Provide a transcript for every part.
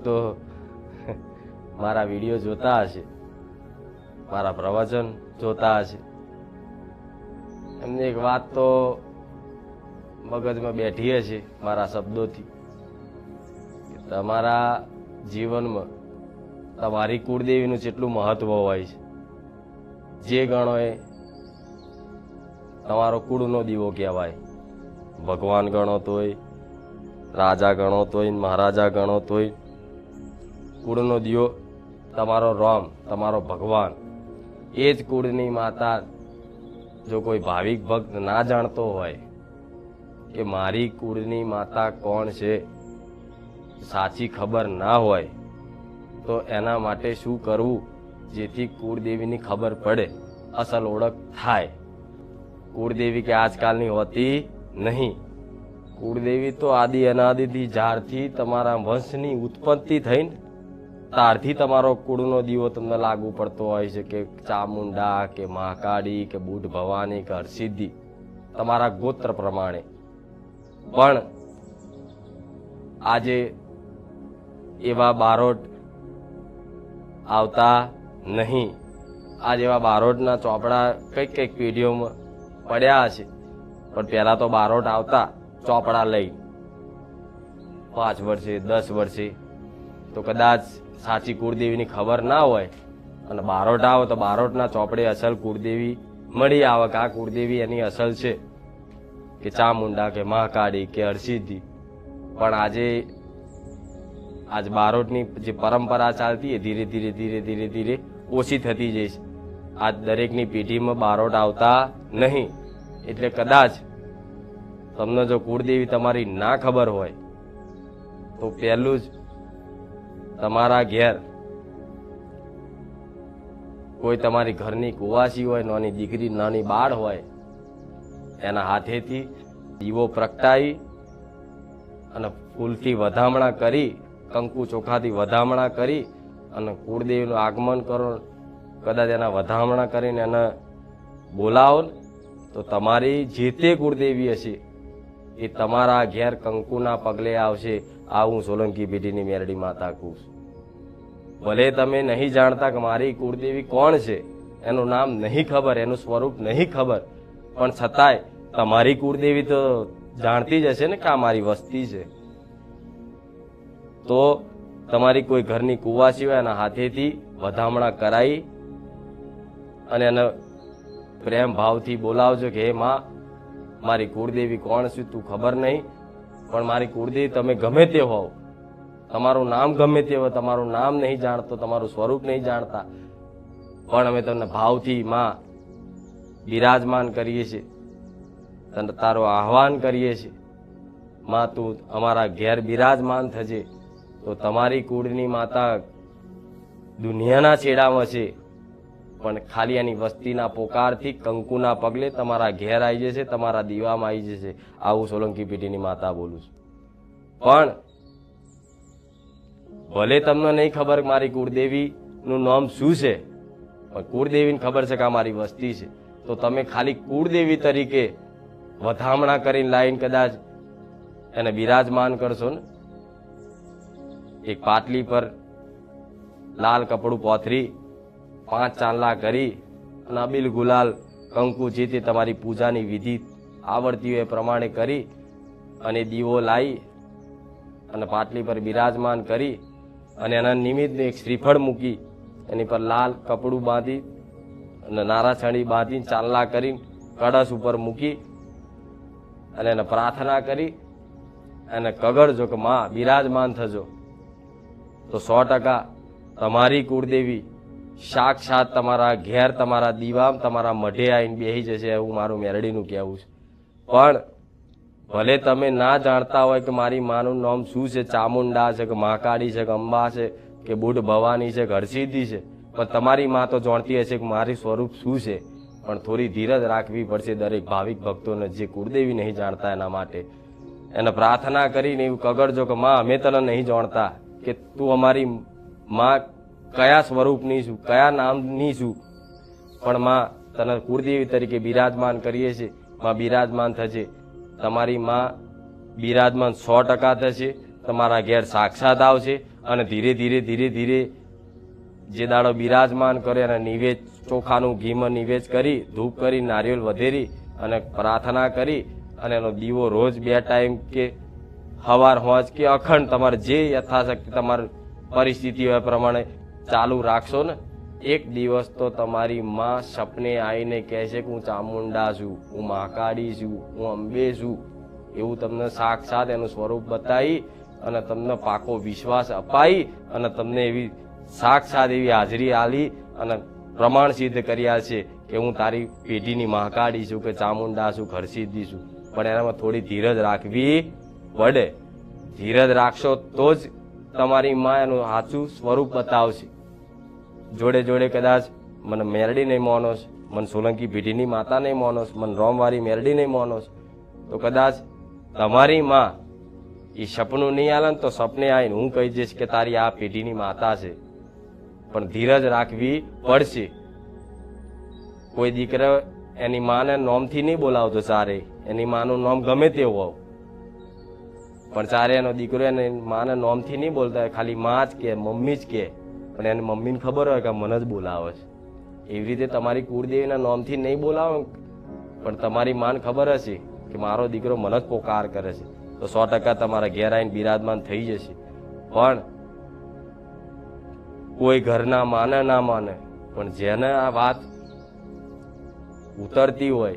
ભક્તો મારા વીડિયો જોતા હશે. મારા પ્રવચન જોતા હશે. એમની એક વાત તો મગજમાં બેઠી હશે મારા શબ્દોથી. તમારા જીવનમાં તમારી કુળદેવીનું જેટલું મહત્વ હોય છે, જે ગણો એ તમારો કુળનો દીવો કહેવાય. ભગવાન ગણો તોય, રાજા ગણો તોય, મહારાજા ગણો તોય કુળનો દિયો, તમારો રોમ, તમારો ભગવાન. એ જ કુળની માતા જો કોઈ ભાવિક ભક્ત ના જાણતો હોય, કે મારી કુળની માતા કોણ છે, સાચી ખબર ના હોય, તો એના માટે શું કરવું, જેથી કુળદેવીની ખબર પડે, અસલ ઓળખ થાય. કુળદેવી કે આજકાલની હોતી નહીં. કુળદેવી તો આદિ અનાદિથી ઝાડથી તમારા વંશની ઉત્પત્તિ થઈને ત્યારથી તમારો કુળનો દીવો તમને લાગુ પડતો હોય છે કે ચામુંડા, કે મહાકાળી, કે બુઢ ભવાની, કે હરસિદ્ધિ. તમારા ગોત્ર પ્રમાણે. પણ આજે એવા બારોટ આવતા નહીં. આ જેવા બારોટના ચોપડા કંઈક કંઈક પેઢીઓમાં પડ્યા હશે. પણ પહેલાં તો બારોટ આવતા ચોપડા લઈ. પાંચ વર્ષે, દસ વર્ષે. તો કદાચ સાચી કુળદેવીની ખબર ના હોય અને બારોટ આવો તો બારોટના ચોપડે અસલ કુળદેવી મળી આવે કે આ કુળદેવી એની અસલ છે કે ચામુંડા કે મહાકાળી કે હરસિદ્ધિ. પણ આજે આજ બારોટની જે પરંપરા ચાલતી એ ધીરે ધીરે ધીરે ધીરે ધીરે ઓછી થતી જઈ છે. આજ દરેકની પેઢીમાં બારોટ આવતા નહીં. એટલે કદાચ તમને જો કુળદેવી તમારી ના ખબર હોય, તો પહેલું જ તમારા ઘેર કોઈ તમારી ઘરની કુવાસી હોય, નાની દીકરી, નાની બાળ હોય, એના હાથેથી દીવો પ્રગટાવી અને ફૂલથી વધામણા કરી, કંકુ ચોખાથી વધામણા કરી અને કુળદેવીનું આગમન કરો, કદાચ એના વધામણા કરીને એને બોલાવો તો તમારી જે તે કુળદેવી હશે. એ તમારા ઘેર કંકુના પગલે આવશે. આવું સોલંકી પેઢીની મેરડી માતા કહું ભલે તમે નહીં જાણતા કે મારી કુળદેવી કોણ છે, એનું નામ નહીં ખબર, એનું સ્વરૂપ નહીં ખબર. પણ છતાંય તમારી કુળદેવી તો જાણતી જ હશે ને કે આ મારી વસ્તી છે. તો તમારી કોઈ ઘરની કુવાસી હોય એના હાથેથી વધામણા કરાવી અને એને પ્રેમ ભાવથી બોલાવજો કે, હે માં, મારી કુળદેવી કોણ છે તું ખબર નહીં, પણ મારી કુળદેવી તમે ગમે તે હોવ. તમારું નામ ગમે તે હોય, તમારું નામ નહીં જાણતો, તમારું સ્વરૂપ નહીં જાણતા. પણ અમે તમને ભાવથી માં બિરાજમાન કરીએ છીએ. તને તારું આહવાન કરીએ છીએ. માં, તું અમારા ઘેર બિરાજમાન થજે, તો તમારી કુળની માતા દુનિયાના છેડામાં છે. પણ ખાલી એની વસ્તીના પોકારથી કંકુના પગલે તમારા ઘેર આવી જશે, તમારા દીવામાં આવી જશે. આવું સોલંકી પેઢીની માતા બોલું છું. પણ ભલે તમને નહીં ખબર મારી કુળદેવીનું નામ શું છે, પણ કુળદેવીને ખબર છે કે આ મારી વસ્તી છે. તો તમે ખાલી કુળદેવી તરીકે વધામણા કરીને લાઈન કદાચ એને બિરાજમાન કરશો ને? એક પાટલી પર લાલ કપડું પોથરી, પાંચ ચાંદલા કરી અને અબીલ ગુલાલ કંકુ જે તે તમારી પૂજાની વિધિ આવડતી હોય એ પ્રમાણે કરી અને દીવો લાવી અને પાટલી પર બિરાજમાન કરી અને એના નિમિત્તે એક શ્રીફળ મૂકી એની પર લાલ કપડું બાંધી અને નારાછણી બાંધીને ચાલના કરી કળશ ઉપર મૂકી અને એને પ્રાર્થના કરી અને કગડજો કે માં બિરાજમાન થજો. તો સો ટકા તમારી કુળદેવી સાક્ષાત તમારા ઘેર, તમારા દીવામ, તમારા મઢે આવીને બેસી જશે એવું મારું મેરડીનું કહેવું છે. પણ ભલે તમે ના જાણતા હોય કે મારી માનું નામ શું છે, ચામુંડા છે કે મહાકાળી છે કે અંબા છે કે બુઢ ભવાની છે કે હરસિદ્ધિ છે, પણ તમારી માં તો જાણતી હશે કે મારી સ્વરૂપ શું છે. પણ થોડી ધીરજ રાખવી પડશે દરેક ભાવિક ભક્તોને જે કુળદેવી નહીં જાણતા એના માટે. એને પ્રાર્થના કરીને એવું કગડજો કે માં, અમે તને નહીં જાણતા કે તું અમારી માં કયા સ્વરૂપની છું, કયા નામની છું. પણ માં, તને કુળદેવી તરીકે બિરાજમાન કરીએ છીએ. માં બિરાજમાન થશે તમારી માં બિરાજમાન સો ટકા થશે, તમારા ઘેર સાક્ષાત આવશે અને ધીરે ધીરે ધીરે ધીરે જે દાડો બિરાજમાન કરે અને નિવેદ ચોખાનું ઘીમાં નિવેદ કરી, ધૂપ કરી, નારિયેળ વધેરી અને પ્રાર્થના કરી અને એનો દીવો રોજ બે ટાઈમ કે હવાર હોજ કે અખંડ, તમારે જે યથાશક્તિ તમારી પરિસ્થિતિ હોય પ્રમાણે ચાલુ રાખશો ને. એક દિવસ તો તમારી માં સપને આવીને કહે છે કે હું ચામુંડા છું, હું મહાકાળી છું, હું અંબે છું. એવું તમને સાક્ષાત એનું સ્વરૂપ બતાવી અને તમને પાકો વિશ્વાસ અપાઈ અને તમને એવી સાક્ષાત એવી હાજરી આલી અને પ્રમાણ સિદ્ધ કર્યા છે કે હું તારી પેઢીની મહાકાળી છું કે ચામુંડા છું, ઘરસિદ્ધિ છું. પણ એનામાં થોડી ધીરજ રાખવી પડે. ધીરજ રાખશો તો જ તમારી માં એનું સાચું સ્વરૂપ બતાવશે. જોડે જોડે કદાચ મને મેરડી નહીં માનોસ, મને સોલંકી પેઢીની માતા નહીં માનોસ, મને રોમવારી મેરડી નહીં માનોસ. તો કદાચ તમારી માં એ સપનું નહીં આલે તો સપને આવીને હું કહી જઈશ કે તારી આ પેઢીની માતા છે. પણ ધીરજ રાખવી પડશે. કોઈ દીકરા એની માને નોમથી નહીં બોલાવતો સારે એની માનું નામ ગમે તે હોવ. પણ ચારે એનો દીકરો એને માને નોમથી નહીં બોલતા ખાલી માં જ કે, મમ્મી જ કે. પણ એની મમ્મીને ખબર હોય કે મને જ બોલાવે છે. એવી રીતે તમારી કુળદેવીના નોમથી નહીં બોલાવો, પણ તમારી માન ખબર હશે કે મારો દીકરો મને જ પોકાર કરે છે. તો સો ટકા તમારા ઘેર આવીને બિરાજમાન થઈ જશે. પણ કોઈ ઘરના માને, ના માને, પણ જેને આ વાત ઉતરતી હોય,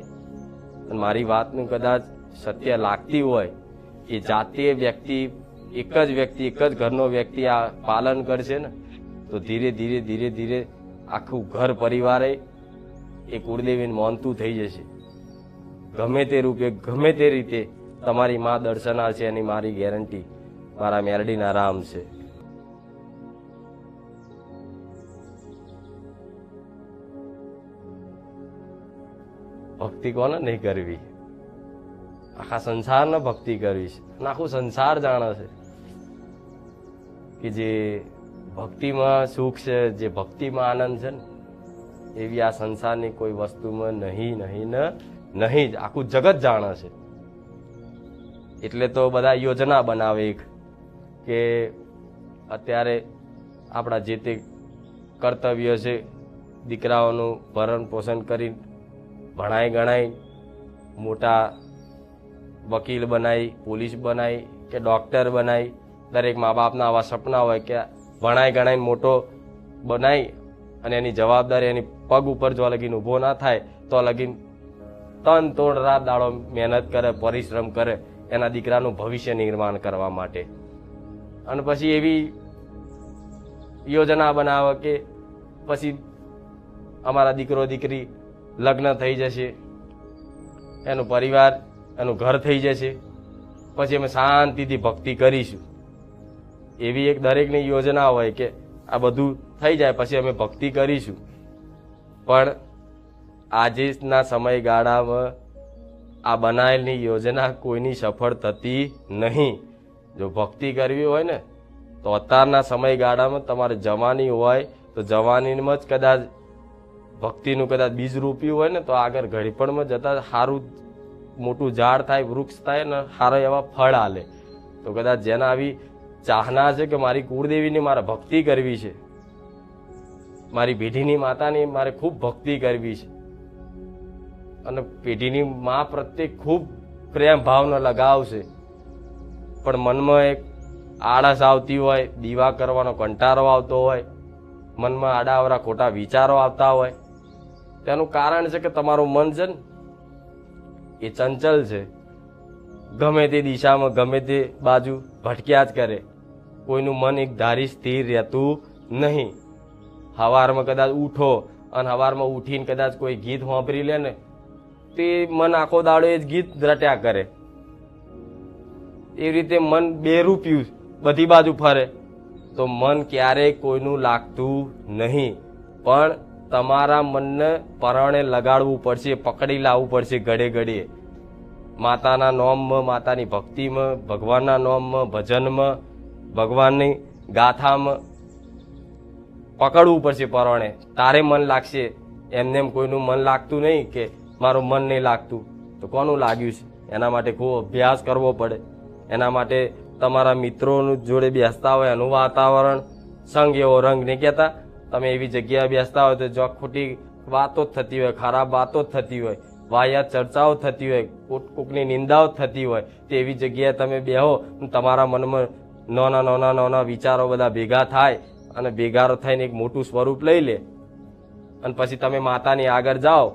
અને મારી વાતનું કદાચ સત્ય લાગતી હોય, એ જાતે વ્યક્તિ, એક જ વ્યક્તિ, એક જ ઘરનો વ્યક્તિ આ પાલન કરશે ને? તો ધીરે ધીરે ધીરે ધીરે આખું ઘર પરિવારે એ કુળદેવીને મોનતું થઈ જશે. ગમે તે રૂપે, ગમે તે રીતે તમારી માં દર્શનાર છે એની મારી ગેરંટી. મારા મેરડીના રામ છે. ભક્તિ કોને નહીં કરવી? આખા સંસારને ભક્તિ કરવી છે. અને આખું સંસાર જાણે છે કે જે ભક્તિમાં સુખ છે, જે ભક્તિમાં આનંદ છે ને, એવી આ સંસારની કોઈ વસ્તુમાં નહીં નહીં નહીં જ. આખું જગત જાણે છે. એટલે તો બધા યોજના બનાવે એક, કે અત્યારે આપણા જે તે કર્તવ્ય છે, દીકરાઓનું ભરણ પોષણ કરી ભણાઈ ગણાઈ, મોટા વકીલ બનાવી પોલીસ બનાવી કે ડૉક્ટર બનાવી દરેક મા બાપના આવા સપના હોય કે ભણાઈ ગણાઈને મોટો બનાવી અને એની જવાબદારી એની પગ ઉપર જો લગીન ઊભો ના થાય, તો લગીન તન, તોડ, રાત, દાડો મહેનત કરે, પરિશ્રમ કરે એના દીકરાનું ભવિષ્ય નિર્માણ કરવા માટે. અને પછી એવી યોજના બનાવે કે પછી અમારા દીકરો, દીકરી લગ્ન થઈ જશે, એનું પરિવાર, એનું ઘર થઈ જશે, પછી અમે શાંતિથી ભક્તિ કરીશું. એવી એક દરેકની યોજના હોય કે આ બધું થઈ જાય, પછી અમે ભક્તિ કરીશું. પણ આજના સમયગાળામાં આ બનાવેલની યોજના કોઈની સફળ થતી નહીં. જો ભક્તિ કરવી હોય ને, તો અત્યારના સમયગાળામાં તમારે જવાની હોય, તો જવાનીમાં જ કદાચ ભક્તિનું કદાચ બીજ રૂપ્યું હોય ને, તો આગળ ઘડીપણમાં જતા સારું મોટું ઝાડ થાય, વૃક્ષ થાય ને સારા એવા ફળ આલે. તો કદાચ જેના આવી ચાહના છે કે મારી કુળદેવીની મારે ભક્તિ કરવી છે. મારી પેઢીની માતાની મારે ખૂબ ભક્તિ કરવી છે. અને પેઢીની મા પ્રત્યે ખૂબ પ્રેમ ભાવનો લગાવ છે. પણ મનમાં એક આળસ આવતી હોય, દીવા કરવાનો કંટારો આવતો હોય, મનમાં આડાવરા ખોટા વિચારો આવતા હોય, તેનું કારણ છે કે તમારું મન છે ને, એ ચંચલ છે. ગમે તે દિશામાં ગમે તે બાજુ ભટક્યા જ કરે. કોઈનું મન એક ધારી સ્થિર રહેતું નહીં. હવારમાં કદાચ ઉઠો અને હવારમાં ઉઠીને કદાચ કોઈ ગીત સાંભળી લે ને, તે મન આખો દાડો એ જ ગીત રટ્યા કરે. એ રીતે મન બેરૂપ્યું બધી બાજુ ફરે. તો મન ક્યારેય કોઈનું લાગતું નહીં. પણ તમારા મનને પરણે લગાડવું પડશે, પકડી લાવવું પડશે ઘડે ઘડીએ. માતાના નોમમાં, માતાની ભક્તિમાં, ભગવાનના નોમમાં, ભજનમાં ભગવાનની ગાથામાં પકડવું પડશે પરણે. તારે મન લાગશે. એમને એમ કોઈનું મન લાગતું નહીં કે મારું મન નહીં લાગતું. તો કોનું લાગ્યું છે? એના માટે ખૂબ અભ્યાસ કરવો પડે. એના માટે તમારા મિત્રોનું જોડે બેસતા હોય, એનું વાતાવરણ, સંગ એવો રંગ નહીં કહેતા. તમે એવી જગ્યાએ બેસતા હોય તો જો ખોટી વાતો જ થતી હોય, ખરાબ વાતો જ થતી હોય વાયા ચર્ચાઓ થતી હોય કોક કોકની નિંદાઓ થતી હોય. તો એવી જગ્યાએ તમે બેહો તમારા મનમાં નાના નાના નાના વિચારો બધા ભેગા થાય અને ભેગારો થઈને એક મોટું સ્વરૂપ લઈ લે. અને પછી તમે માતાની આગળ જાઓ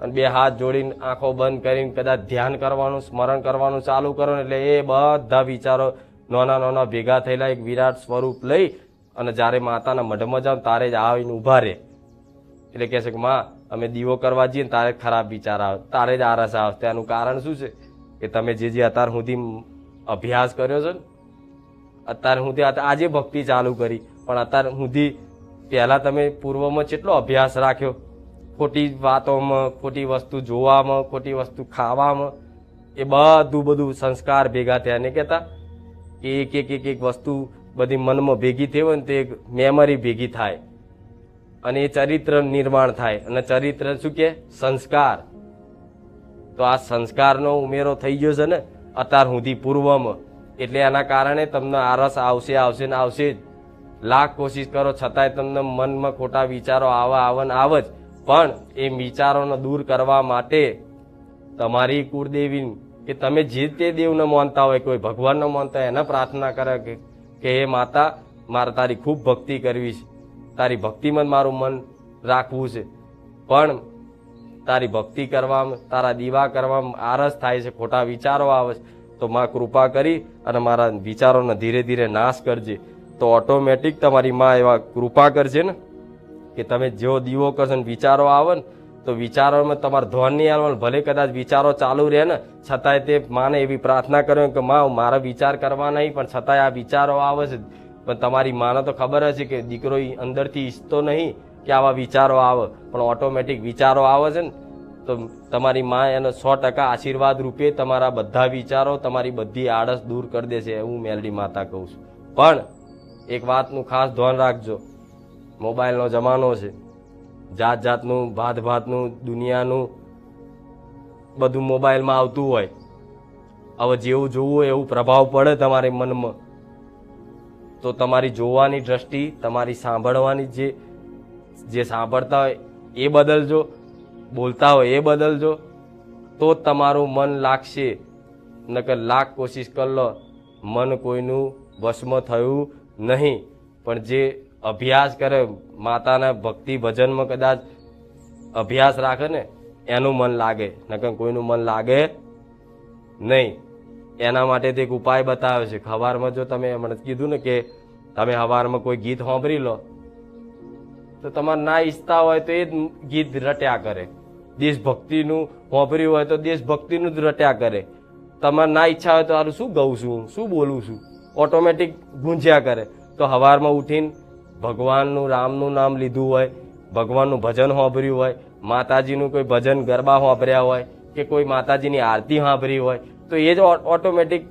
અને બે હાથ જોડીને આંખો બંધ કરીને કદાચ ધ્યાન કરવાનું, સ્મરણ કરવાનું ચાલુ કરો એટલે એ બધા વિચારો નાના નાના ભેગા થયેલા એક વિરાટ સ્વરૂપ લઈ અને જ્યારે માતાના મઢમાં જાઓ તારે જ આવીને ઊભા રહે. એટલે કહે છે કે, માં, અમે દીવો કરવા જઈએ તારે ખરાબ વિચાર આવે, તારે જ આરસ આવે. તેનું કારણ શું છે? કે તમે જે જે અત્યાર સુધી અભ્યાસ કર્યો છે ને અત્યાર હું ત્યાં આજે ભક્તિ ચાલુ કરી. પણ અત્યારે સુધી પહેલાં તમે પૂર્વમાં કેટલો અભ્યાસ રાખ્યો? ખોટી વાતોમાં, ખોટી વસ્તુ જોવામાં, ખોટી વસ્તુ ખાવામાં? એ બધું બધું સંસ્કાર ભેગા થયા. ને કહેતા, એક એક એક એક વસ્તુ બધી મનમાં ભેગી થઈ હોય ને તે એક મેમરી ભેગી થાય. અને એ ચરિત્ર નિર્માણ થાય. અને ચરિત્ર શું કે? સંસ્કાર. તો આ સંસ્કારનો ઉમેરો થઈ ગયો છે ને, અત્યાર સુધી પૂર્વમાં. એટલે એના કારણે તમને આરસ આવશે આવશે ને આવશે જ. લાખ કોશિશ કરો, છતાંય તમને મનમાં ખોટા વિચારો આવા આવન આવે જ. પણ એ વિચારોને દૂર કરવા માટે તમારી કુળદેવી કે તમે જે તે દેવને માનતા હોય, કોઈ ભગવાનને માનતા હોય, એને પ્રાર્થના કરે કે કે હે માતા, મારે તારી ખૂબ ભક્તિ કરવી છે. તારી ભક્તિમાં મારું મન રાખવું છે. પણ તારી ભક્તિ કરવામાં, તારા દીવા કરવામાં આરસ થાય છે, ખોટા વિચારો આવે છે. તો માં કૃપા કરી અને મારા વિચારોને ધીરે ધીરે નાશ કરજે. તો ઓટોમેટિક તમારી માં એવા કૃપા કરશે ને, કે તમે જેવો દીવો કરશો ને વિચારો આવે ને, તો વિચારોમાં તમારા ધ્વનની આવવાનું ભલે કદાચ વિચારો ચાલુ રહે ને, છતાંય તે માને એવી પ્રાર્થના કર્યો કે માં મારા વિચાર કરવા નહીં, પણ છતાંય આ વિચારો આવે છે. પણ તમારી માને તો ખબર હશે કે દીકરો અંદરથી ઈચ્છતો નહીં કે આવા વિચારો આવે. પણ ઓટોમેટિક વિચારો આવે છે ને, તો તમારી માં એનો સો ટકા આશીર્વાદ રૂપે તમારા બધા વિચારો તમારી બધી આળસ દૂર કરી દેશે હું મેલડી માતા કહું છું. પણ એક વાતનું ખાસ ધ્યાન રાખજો. મોબાઈલનો જમાનો છે. જાત જાતનું ભાત ભાતનું દુનિયાનું બધું મોબાઈલમાં આવતું હોય. હવે જેવું જોવું એવું પ્રભાવ પડે તમારે મનમાં. તો તમારી જોવાની દ્રષ્ટિ, તમારી સાંભળવાની જે જે સાંભળતા હોય એ બદલજો. બોલતા હોય એ બદલજો. તો જ તમારું મન લાગશે. નકર લાખ કોશિશ કર લો. મન કોઈનું ભસ્મ થયું નહીં. પણ જે અભ્યાસ કરે, માતાના ભક્તિ ભજનમાં કદાચ અભ્યાસ રાખે ને, એનું મન લાગે. નકર કોઈનું મન લાગે નહીં. એના માટે તે એક ઉપાય બતાવ્યો છે. હવારમાં જો તમે મને કીધું ને કે તમે હવારમાં કોઈ ગીત સાંભળી લો, તો તમારે ના ઈચ્છતા હોય તો એ જ ગીત રટ્યા કરે. દેશભક્તિનું હોંભર્યું હોય તો દેશભક્તિનું જ રટ્યા કરે. તમારે ના ઈચ્છા હોય તો હારું શું ગઉં છું? શું બોલું છું? ઓટોમેટિક ગુંજ્યા કરે. તો સવારમાં ઉઠીને ભગવાનનું, રામનું નામ લીધું હોય, ભગવાનનું ભજન હોંભર્યું હોય, માતાજીનું કોઈ ભજન ગરબા હોંભર્યા હોય કે કોઈ માતાજીની આરતી સાંભળી હોય, તો એ જ ઓટોમેટિક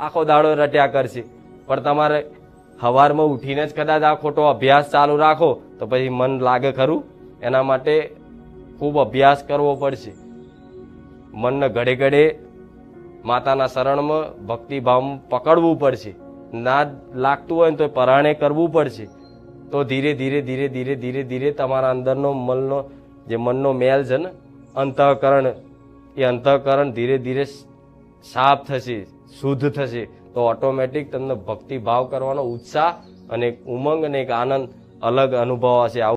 આખો દાડો રટ્યા કરશે. પણ તમારે સવારમાં ઉઠીને જ કદાચ આ ખોટો અભ્યાસ ચાલુ રાખો તો પછી મન લાગે ખરું? એના માટે ખૂબ અભ્યાસ કરવો પડશે. મનને ઘડે ઘડે માતાના શરણમાં ભક્તિભાવમાં પકડવું પડશે. ના લાગતું હોય ને તો પરાણે કરવું પડશે. તો ધીરે ધીરે ધીરે ધીરે ધીરે ધીરે તમારા અંદરનો મનનો જે મનનો મેલ છે ને, અંતઃકરણ, એ અંતઃકરણ ધીરે ધીરે સાફ થશે, શુદ્ધ થશે. તો ઓટોમેટિક તમને ભક્તિભાવ કરવાનો ઉત્સાહ અને એક ઉમંગ અને એક આનંદ અલગ અનુભવ હશે આવું